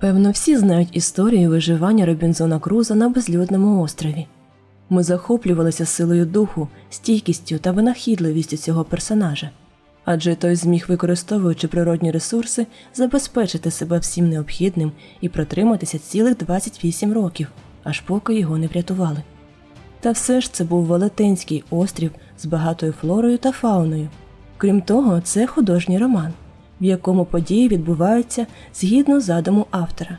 Певно, всі знають історію виживання Робінзона Круза на безлюдному острові. Ми захоплювалися силою духу, стійкістю та винахідливістю цього персонажа, адже той зміг, використовуючи природні ресурси, забезпечити себе всім необхідним і протриматися цілих 28 років, аж поки його не врятували. Та все ж це був велетенський острів з багатою флорою та фауною. Крім того, це художній роман, в якому події відбуваються згідно задуму автора.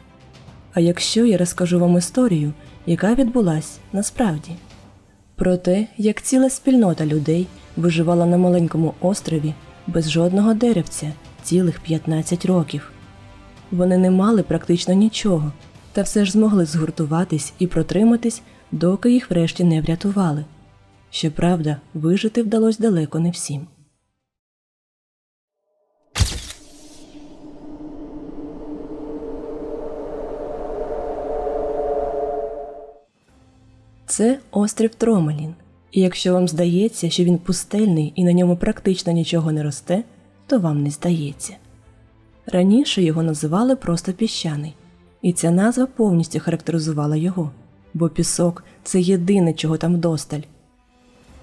А якщо я розкажу вам історію, яка відбулась насправді, про те, як ціла спільнота людей виживала на маленькому острові без жодного деревця цілих 15 років. Вони не мали практично нічого, та все ж змогли згуртуватись і протриматись, доки їх врешті не врятували. Щоправда, вижити вдалося далеко не всім. Це острів Тромалін. І якщо вам здається, що він пустельний і на ньому практично нічого не росте, то вам не здається. Раніше його називали просто піщаний, і ця назва повністю характеризувала його, бо пісок це єдине, чого там досталь.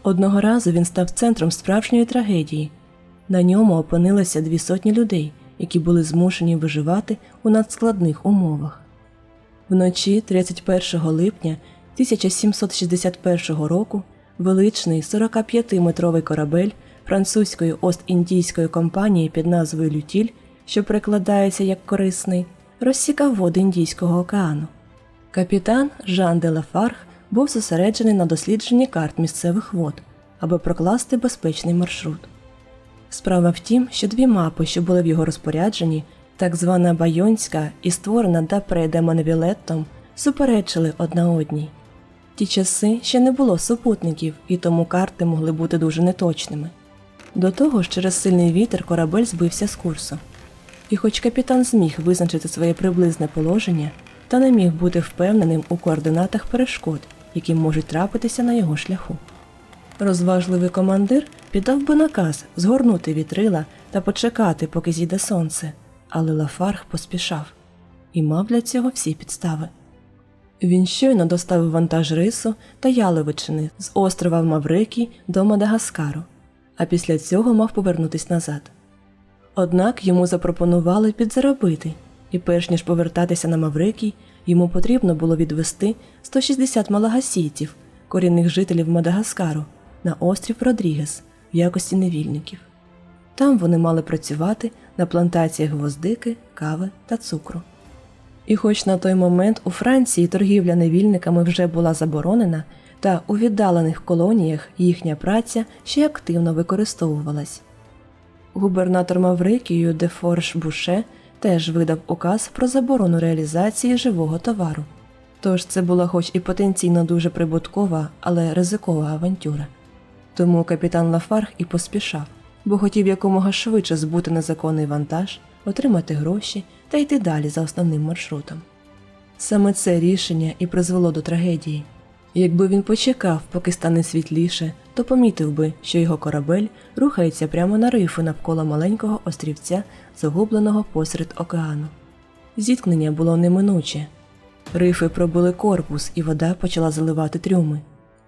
Одного разу він став центром справжньої трагедії. На ньому опинилися дві сотні людей, які були змушені виживати у надскладних умовах. Вночі 31 липня 1761 року величний 45-метровий корабель французької Ост-Індійської компанії під назвою Лютіль, що перекладається як корисний, розсікав води Індійського океану. Капітан Жан де Лафарг був зосереджений на дослідженні карт місцевих вод, аби прокласти безпечний маршрут. Справа в тім, що дві мапи, що були в його розпорядженні, так звана Байонська і створена Дапре де Монвілеттом, суперечили одна одній. Ті часи ще не було супутників, і тому карти могли бути дуже неточними. До того ж, через сильний вітер корабель збився з курсу. І хоч капітан зміг визначити своє приблизне положення, та не міг бути впевненим у координатах перешкод, які можуть трапитися на його шляху. Розважливий командир піддав би наказ згорнути вітрила та почекати, поки зійде сонце, але Лафарг поспішав і мав для цього всі підстави. Він щойно доставив вантаж рису та яловичини з острова Маврикій до Мадагаскару, а після цього мав повернутись назад. Однак йому запропонували підзаробити, і перш ніж повертатися на Маврикій, йому потрібно було відвести 160 малагасійців, корінних жителів Мадагаскару, на острів Родрігес в якості невільників. Там вони мали працювати на плантаціях гвоздики, кави та цукру. І хоч на той момент у Франції торгівля невільниками вже була заборонена, та у віддалених колоніях їхня праця ще активно використовувалась. Губернатор Маврикію де Форш Буше теж видав указ про заборону реалізації живого товару. Тож це була хоч і потенційно дуже прибуткова, але ризикова авантюра. Тому капітан Лафарг і поспішав, бо хотів якомога швидше збути незаконний вантаж, отримати гроші та йти далі за основним маршрутом. Саме це рішення і призвело до трагедії. Якби він почекав, поки стане світліше, то помітив би, що його корабель рухається прямо на рифу навколо маленького острівця, загубленого посеред океану. Зіткнення було неминуче. Рифи пробили корпус, і вода почала заливати трюми.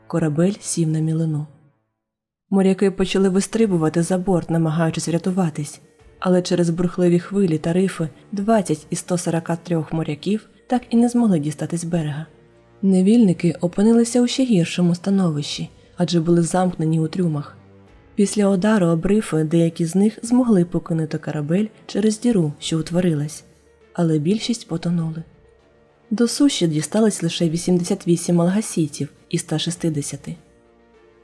Корабель сів на мілину. Моряки почали вистрибувати за борт, намагаючись врятуватись, але через бурхливі хвилі та рифи 20 із 143 моряків так і не змогли дістатись берега. Невільники опинилися у ще гіршому становищі, адже були замкнені у трюмах. Після удару об рифи деякі з них змогли покинути корабель через діру, що утворилась, але більшість потонули. До суші дістались лише 88 малгасійців із 160.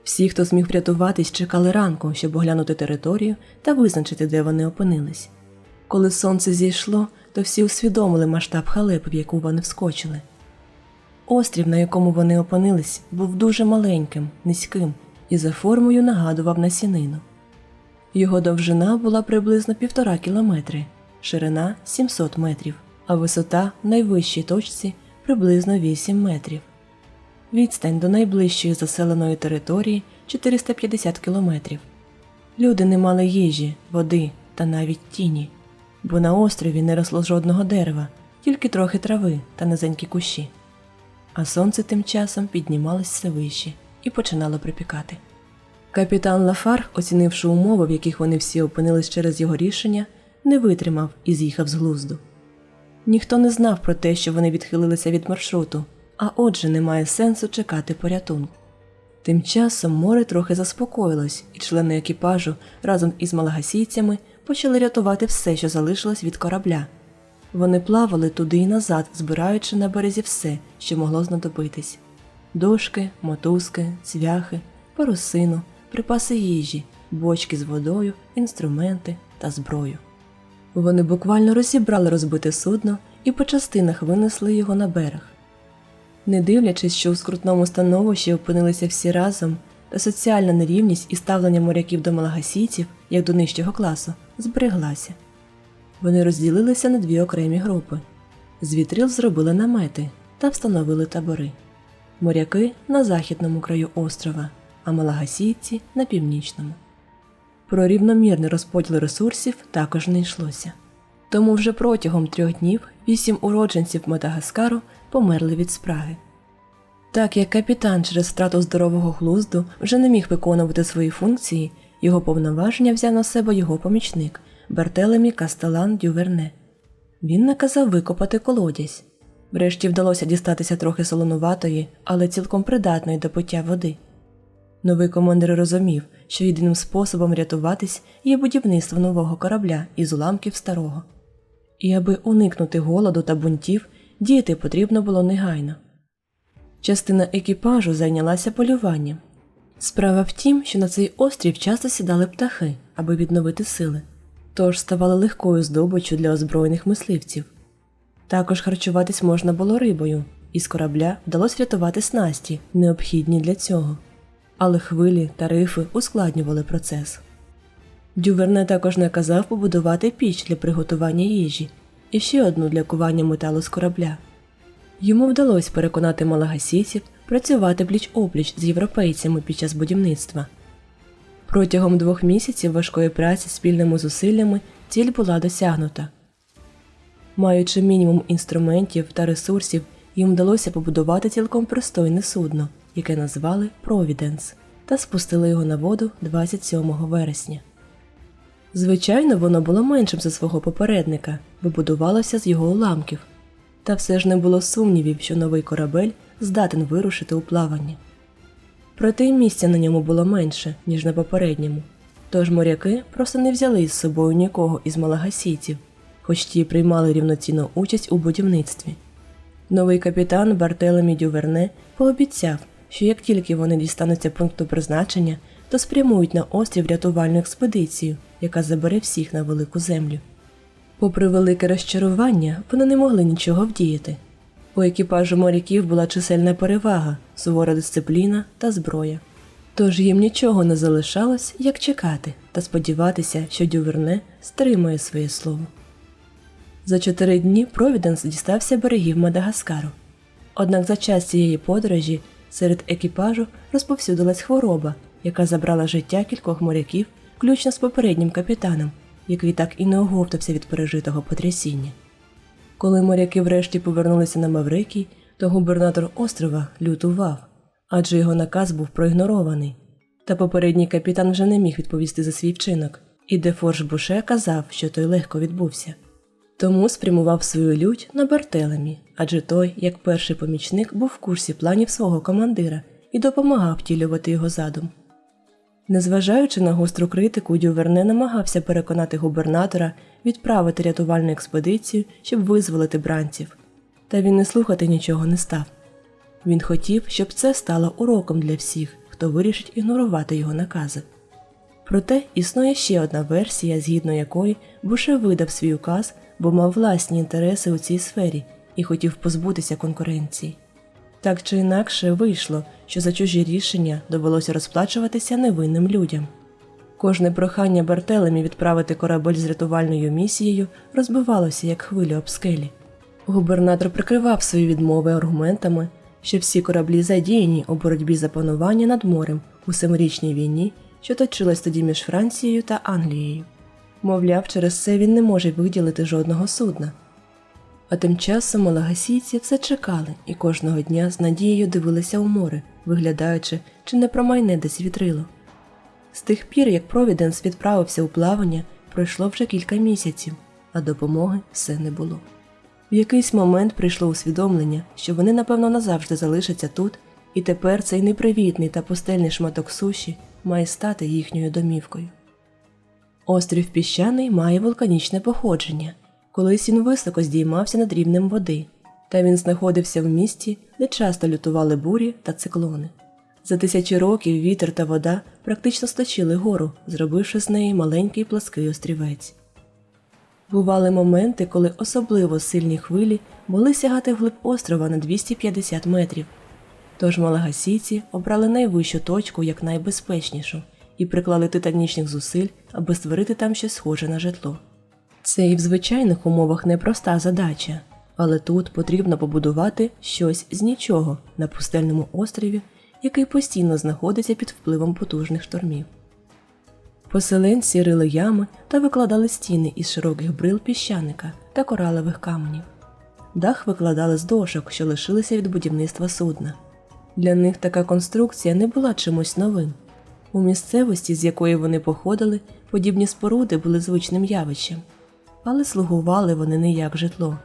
Всі, хто зміг врятуватись, чекали ранку, щоб оглянути територію та визначити, де вони опинились. Коли сонце зійшло, то всі усвідомили масштаб халепи, в яку вони вскочили. Острів, на якому вони опинились, був дуже маленьким, низьким і за формою нагадував насінину. Його довжина була приблизно півтора кілометри, ширина 700 метрів, а висота в найвищій точці приблизно 8 метрів. Відстань до найближчої заселеної території 450 кілометрів. Люди не мали їжі, води та навіть тіні, бо на острові не росло жодного дерева, тільки трохи трави та низенькі кущі. А сонце тим часом піднімалось все вище і починало припікати. Капітан Лафар, оцінивши умови, в яких вони всі опинились через його рішення, не витримав і з'їхав з глузду. Ніхто не знав про те, що вони відхилилися від маршруту, а отже, немає сенсу чекати порятунку. Тим часом море трохи заспокоїлось, і члени екіпажу разом із малагасійцями почали рятувати все, що залишилось від корабля. Вони плавали туди і назад, збираючи на березі все, що могло знадобитись: дошки, мотузки, цвяхи, парусину, припаси їжі, бочки з водою, інструменти та зброю. Вони буквально розібрали розбите судно і по частинах винесли його на берег. Не дивлячись, що у скрутному становищі опинилися всі разом, та соціальна нерівність і ставлення моряків до малагасійців, як до нижчого класу, збереглася. Вони розділилися на дві окремі групи. З вітрил зробили намети та встановили табори. Моряки на західному краю острова, а малагасійці на північному. Про рівномірний розподіл ресурсів також не йшлося. Тому вже протягом трьох днів вісім уродженців Мадагаскару померли від спраги. Так як капітан через втрату здорового глузду вже не міг виконувати свої функції, його повноваження взяв на себе його помічник Бартелемі Кастелан Дюверне. Він наказав викопати колодязь. Врешті вдалося дістатися трохи солонуватої, але цілком придатної до пиття води. Новий командир розумів, що єдиним способом рятуватись є будівництво нового корабля із уламків старого. І аби уникнути голоду та бунтів, діяти потрібно було негайно. Частина екіпажу зайнялася полюванням. Справа в тім, що на цей острів часто сідали птахи, аби відновити сили, тож ставали легкою здобиччю для озброєних мисливців. Також харчуватись можна було рибою, і з корабля вдалося врятувати снасті, необхідні для цього. Але хвилі та рифи ускладнювали процес. Дюверне також наказав побудувати піч для приготування їжі і ще одну для кування металу з корабля. Йому вдалося переконати малагасійців працювати пліч опліч з європейцями під час будівництва. Протягом двох місяців важкої праці спільними зусиллями ціль була досягнута. Маючи мінімум інструментів та ресурсів, їм вдалося побудувати цілком пристойне судно, яке назвали Провіденс, та спустили його на воду 27 вересня. Звичайно, воно було меншим за свого попередника, бо будувалося з його уламків, та все ж не було сумнівів, що новий корабель здатен вирушити у плавання. Проте й місця на ньому було менше, ніж на попередньому, тож моряки просто не взяли із собою нікого із малагасійців, хоч ті приймали рівноцінну участь у будівництві. Новий капітан Бартелемі Дюверне пообіцяв, що як тільки вони дістануться пункту призначення, то спрямують на острів рятувальну експедицію, яка забере всіх на велику землю. Попри велике розчарування, вони не могли нічого вдіяти. У екіпажу моряків була чисельна перевага, сувора дисципліна та зброя. Тож їм нічого не залишалось, як чекати та сподіватися, що Дюверне стримує своє слово. За чотири дні Провіденс дістався берегів Мадагаскару. Однак за час цієї подорожі серед екіпажу розповсюдилась хвороба, яка забрала життя кількох моряків, включно з попереднім капітаном, який так і не оговтався від пережитого потрясіння. Коли моряки врешті повернулися на Маврикій, то губернатор острова лютував, адже його наказ був проігнорований. Та попередній капітан вже не міг відповісти за свій вчинок, і Дефорж Буше казав, що той легко відбувся. Тому спрямував свою лють на Бартелемі, адже той, як перший помічник, був в курсі планів свого командира і допомагав втілювати його задум. Незважаючи на гостру критику, Дюверне намагався переконати губернатора відправити рятувальну експедицію, щоб визволити бранців, та він не слухати нічого не став. Він хотів, щоб це стало уроком для всіх, хто вирішить ігнорувати його накази. Проте існує ще одна версія, згідно якої Буше видав свій указ, бо мав власні інтереси у цій сфері і хотів позбутися конкуренції. Так чи інакше вийшло, що за чужі рішення довелося розплачуватися невинним людям. Кожне прохання Бартелемі відправити корабель з рятувальною місією розбивалося як хвилю об скелі. Губернатор прикривав свої відмови аргументами, що всі кораблі задіяні у боротьбі за панування над морем у семирічній війні, що точилась тоді між Францією та Англією. Мовляв, через це він не може виділити жодного судна. А тим часом малагасійці все чекали і кожного дня з надією дивилися у море, виглядаючи, чи не промайне десь вітрило. З тих пір, як Провіденс відправився у плавання, пройшло вже кілька місяців, а допомоги все не було. В якийсь момент прийшло усвідомлення, що вони, напевно, назавжди залишаться тут, і тепер цей непривітний та пустельний шматок суші має стати їхньою домівкою. Острів Піщаний має вулканічне походження. Колись він високо здіймався над рівнем води, та він знаходився в місті, де часто лютували бурі та циклони. За тисячі років вітер та вода практично сточили гору, зробивши з неї маленький плаский острівець. Бували моменти, коли особливо сильні хвилі могли сягати вглиб острова на 250 метрів. Тож малагасійці обрали найвищу точку як найбезпечнішу і приклали титанічних зусиль, аби створити там щось схоже на житло. Це і в звичайних умовах непроста задача, але тут потрібно побудувати щось з нічого на пустельному острові, який постійно знаходиться під впливом потужних штормів. Поселенці рили ями та викладали стіни із широких брил піщаника та коралевих каменів. Дах викладали з дошок, що лишилися від будівництва судна. Для них така конструкція не була чимось новим. У місцевості, з якої вони походили, подібні споруди були звичним явищем, але слугували вони не як житло.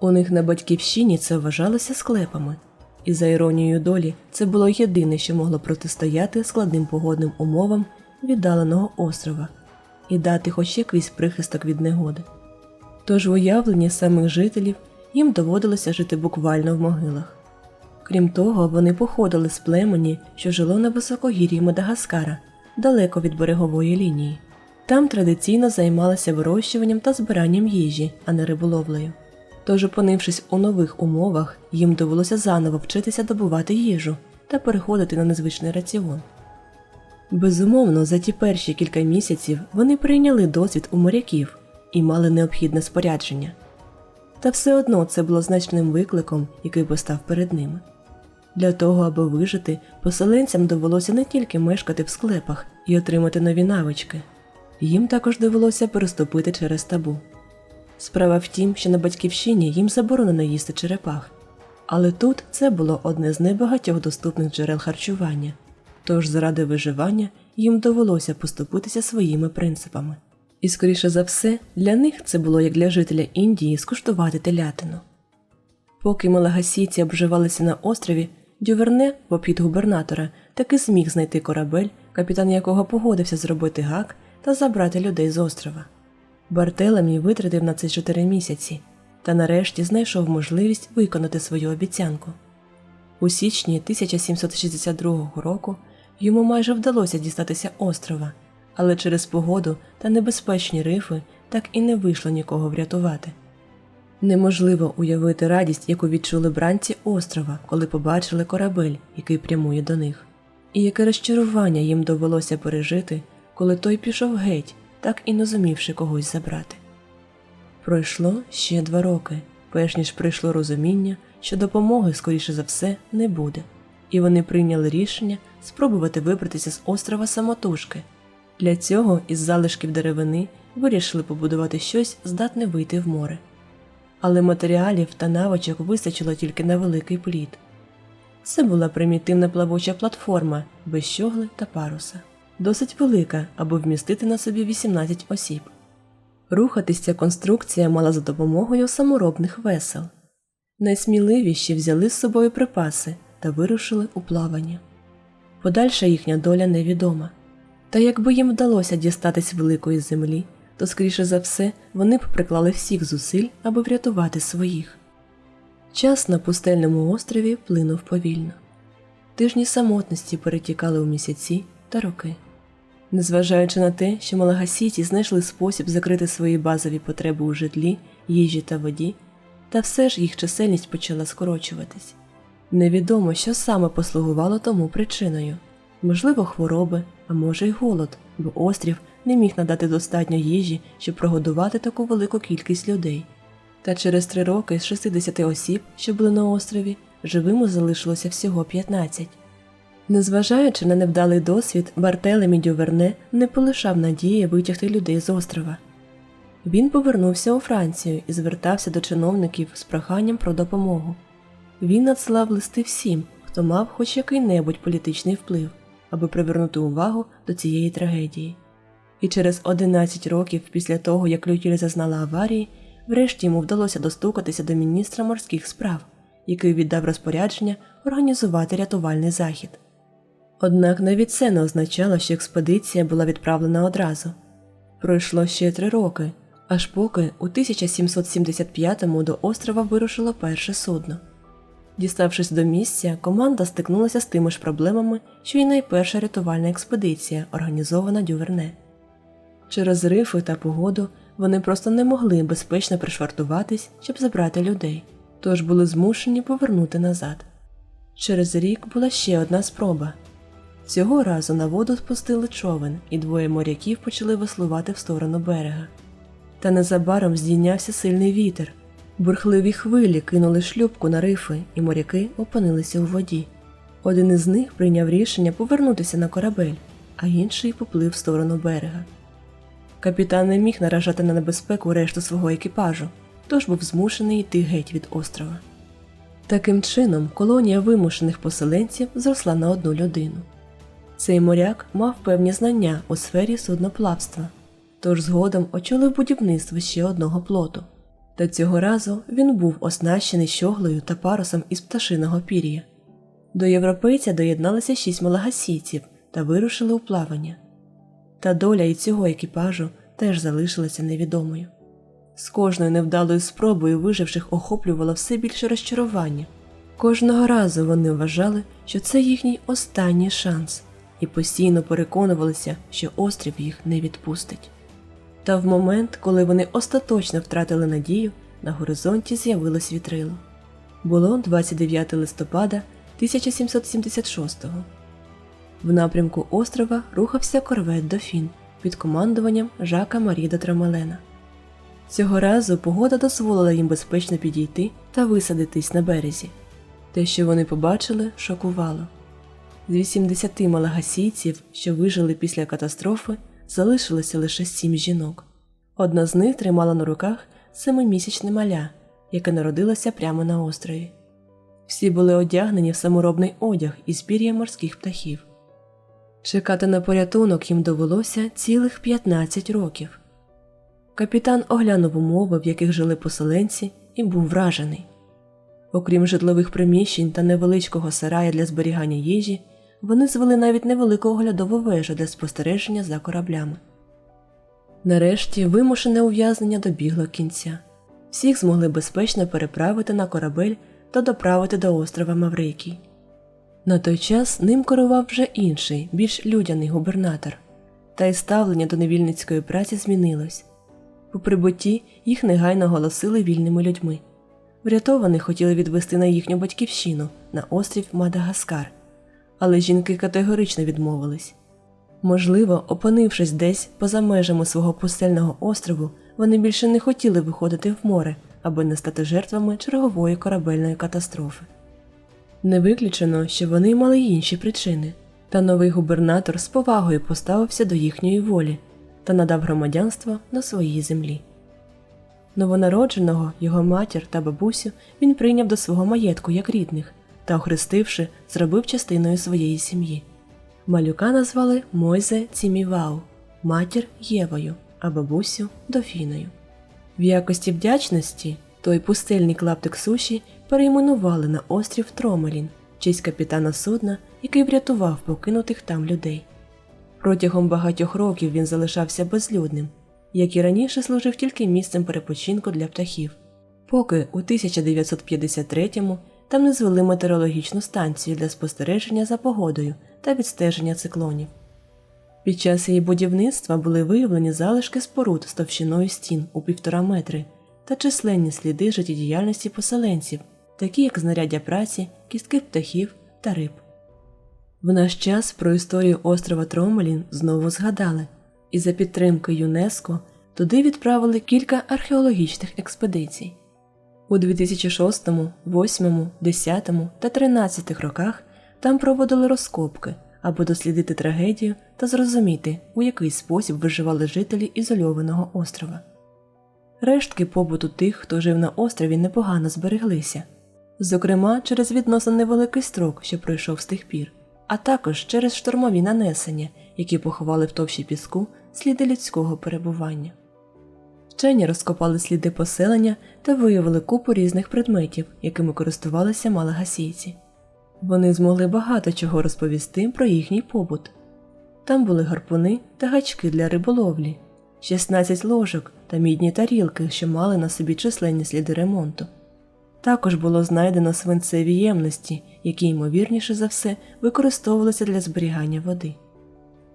У них на батьківщині це вважалося склепами, і за іронією долі це було єдине, що могло протистояти складним погодним умовам віддаленого острова і дати хоч якийсь прихисток від негоди. Тож в уявленні самих жителів їм доводилося жити буквально в могилах. Крім того, вони походили з племені, що жило на високогір'ї Мадагаскара, далеко від берегової лінії. Там традиційно займалися вирощуванням та збиранням їжі, а не риболовлею. Тож, опинившись у нових умовах, їм довелося заново вчитися добувати їжу та переходити на незвичний раціон. Безумовно, за ті перші кілька місяців вони прийняли досвід у моряків і мали необхідне спорядження. Та все одно це було значним викликом, який постав перед ними. Для того, аби вижити, поселенцям довелося не тільки мешкати в склепах і отримати нові навички, їм також довелося переступити через табу. Справа в тім, що на батьківщині їм заборонено їсти черепах, але тут це було одне з небагатьох доступних джерел харчування, тож заради виживання їм довелося поступитися своїми принципами. І, скоріше за все, для них це було як для жителя Індії скуштувати телятину. Поки малагасійці обживалися на острові, Дюверне, в губернатора, таки зміг знайти корабель, капітан якого погодився зробити гак та забрати людей з острова. Бартелемі витратив на це чотири місяці та нарешті знайшов можливість виконати свою обіцянку. У січні 1762 року йому майже вдалося дістатися острова, але через погоду та небезпечні рифи так і не вийшло нікого врятувати. Неможливо уявити радість, яку відчули бранці острова, коли побачили корабель, який прямує до них, і яке розчарування їм довелося пережити, коли той пішов геть, так і не зумівши когось забрати. Пройшло ще два роки, перш ніж прийшло розуміння, що допомоги, скоріше за все, не буде, і вони прийняли рішення спробувати вибратися з острова самотужки. Для цього із залишків деревини вирішили побудувати щось, здатне вийти в море. Але матеріалів та навичок вистачило тільки на великий плід. Це була примітивна плавуча платформа без щогли та паруса, досить велика, аби вмістити на собі 18 осіб. Рухатись ця конструкція мала за допомогою саморобних весел. Найсміливіші взяли з собою припаси та вирушили у плавання. Подальша їхня доля невідома. Та якби їм вдалося дістатись великої землі, то, скоріше за все, вони б приклали всіх зусиль, аби врятувати своїх. Час на пустельному острові плинув повільно. Тижні самотності перетікали у місяці та роки. Незважаючи на те, що малагасійці знайшли спосіб закрити свої базові потреби у житлі, їжі та воді, та все ж їх чисельність почала скорочуватись. Невідомо, що саме послугувало тому причиною можливо, хвороби, а може й голод, бо острів не міг надати достатньо їжі, щоб прогодувати таку велику кількість людей. Та через три роки з 60 осіб, що були на острові, живими залишилося всього 15. Незважаючи на невдалий досвід, Бартелемі Дюверне не полишав надії витягти людей з острова. Він повернувся у Францію і звертався до чиновників з проханням про допомогу. Він надсилав листи всім, хто мав хоч який-небудь політичний вплив, аби привернути увагу до цієї трагедії. І через 11 років після того, як Лютіль зазнала аварії, врешті йому вдалося достукатися до міністра морських справ, який віддав розпорядження організувати рятувальний захід. Однак навіть це не означало, що експедиція була відправлена одразу. Пройшло ще три роки, аж поки у 1775-му до острова вирушило перше судно. Діставшись до місця, команда стикнулася з тими ж проблемами, що й найперша рятувальна експедиція, організована Дюверне. Через рифи та погоду вони просто не могли безпечно пришвартуватись, щоб забрати людей, тож були змушені повернути назад. Через рік була ще одна спроба. Цього разу на воду спустили човен, і двоє моряків почали веслувати в сторону берега. Та незабаром здійнявся сильний вітер. Бурхливі хвилі кинули шлюпку на рифи, і моряки опинилися у воді. Один із них прийняв рішення повернутися на корабель, а інший поплив в сторону берега. Капітан не міг наражати на небезпеку решту свого екіпажу, тож був змушений йти геть від острова. Таким чином, колонія вимушених поселенців зросла на одну людину. Цей моряк мав певні знання у сфері судноплавства, тож згодом очолив будівництво ще одного плоту. Та цього разу він був оснащений щоглою та парусом із пташиного пір'я. До європейця доєдналися шість малагасійців та вирушили у плавання. Та доля і цього екіпажу теж залишилася невідомою. З кожною невдалою спробою виживших охоплювало все більше розчарування. Кожного разу вони вважали, що це їхній останній шанс, і постійно переконувалися, що острів їх не відпустить. Та в момент, коли вони остаточно втратили надію, на горизонті з'явилось вітрило. Було 29 листопада 1776-го. В напрямку острова рухався корвет Дофін під командуванням Жака Марі де Трамалена. Цього разу погода дозволила їм безпечно підійти та висадитись на березі. Те, що вони побачили, шокувало. З 80 малагасійців, що вижили після катастрофи, залишилося лише сім жінок. Одна з них тримала на руках семимісячне маля, яке народилося прямо на острові. Всі були одягнені в саморобний одяг із пір'я морських птахів. Чекати на порятунок їм довелося цілих 15 років. Капітан оглянув умови, в яких жили поселенці, і був вражений. Окрім житлових приміщень та невеличкого сарая для зберігання їжі, вони звели навіть невелику оглядову вежу для спостереження за кораблями. Нарешті вимушене ув'язнення добігло кінця. Всіх змогли безпечно переправити на корабель та доправити до острова Маврикій. На той час ним керував вже інший, більш людяний губернатор, та й ставлення до невільницької праці змінилось. По прибутті їх негайно оголосили вільними людьми. Врятованих хотіли відвести на їхню батьківщину на острів Мадагаскар, але жінки категорично відмовились. Можливо, опинившись десь поза межами свого пустельного острову, вони більше не хотіли виходити в море, аби не стати жертвами чергової корабельної катастрофи. Не виключено, що вони мали інші причини, та новий губернатор з повагою поставився до їхньої волі та надав громадянство на своїй землі. Новонародженого, його матір та бабусю він прийняв до свого маєтку як рідних та, охрестивши, зробив частиною своєї сім'ї. Малюка назвали Мойзе Цімівау, матір Євою, а бабусю Дофіною. В якості вдячності той пустельний клаптик суші перейменували на острів Тромелін, честь капітана судна, який врятував покинутих там людей. Протягом багатьох років він залишався безлюдним, як і раніше служив тільки місцем перепочинку для птахів, поки у 1953-му там не звели метеорологічну станцію для спостереження за погодою та відстеження циклонів. Під час її будівництва були виявлені залишки споруд з товщиною стін у півтора метри та численні сліди життєдіяльності поселенців, такі як знаряддя праці, кістки птахів та риб. В наш час про історію острова Тромелін знову згадали, і за підтримки ЮНЕСКО туди відправили кілька археологічних експедицій. У 2006, 2008, 2010 та 2013 роках там проводили розкопки, аби дослідити трагедію та зрозуміти, у який спосіб виживали жителі ізольованого острова. Рештки побуту тих, хто жив на острові, непогано збереглися, зокрема через відносно невеликий строк, що пройшов з тих пір, а також через штормові нанесення, які поховали в товщі піску сліди людського перебування. Вчені розкопали сліди поселення та виявили купу різних предметів, якими користувалися малагасійці. Вони змогли багато чого розповісти про їхній побут. Там були гарпуни та гачки для риболовлі, 16 ложок та мідні тарілки, що мали на собі численні сліди ремонту. Також було знайдено свинцеві ємності, які ймовірніше за все використовувалися для зберігання води.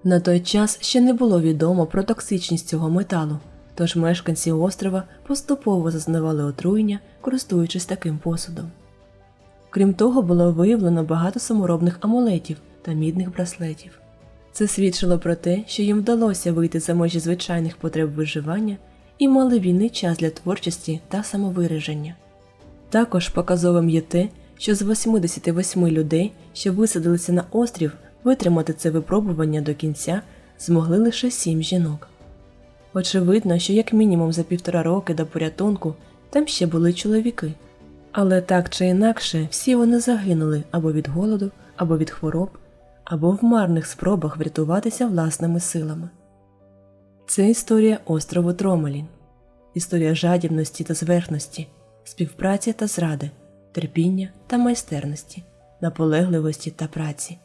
На той час ще не було відомо про токсичність цього металу, тож мешканці острова поступово зазнавали отруєння, користуючись таким посудом. Крім того, було виявлено багато саморобних амулетів та мідних браслетів. Це свідчило про те, що їм вдалося вийти за межі звичайних потреб виживання і мали вільний час для творчості та самовираження. Також показовим є те, що з 88 людей, що висадилися на острів, витримати це випробування до кінця змогли лише 7 жінок. Очевидно, що як мінімум за півтора роки до порятунку там ще були чоловіки. Але так чи інакше, всі вони загинули або від голоду, або від хвороб, або в марних спробах врятуватися власними силами. Це історія острову Тромелін, історія жадібності та зверхності, співпраці та зради, терпіння та майстерності, наполегливості та праці.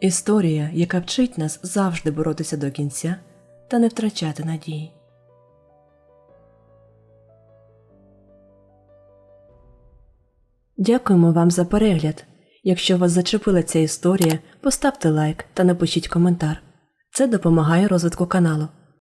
Історія, яка вчить нас завжди боротися до кінця та не втрачати надії. Дякуємо вам за перегляд. Якщо вас зачепила ця історія, поставте лайк та напишіть коментар. Це допомагає розвитку каналу.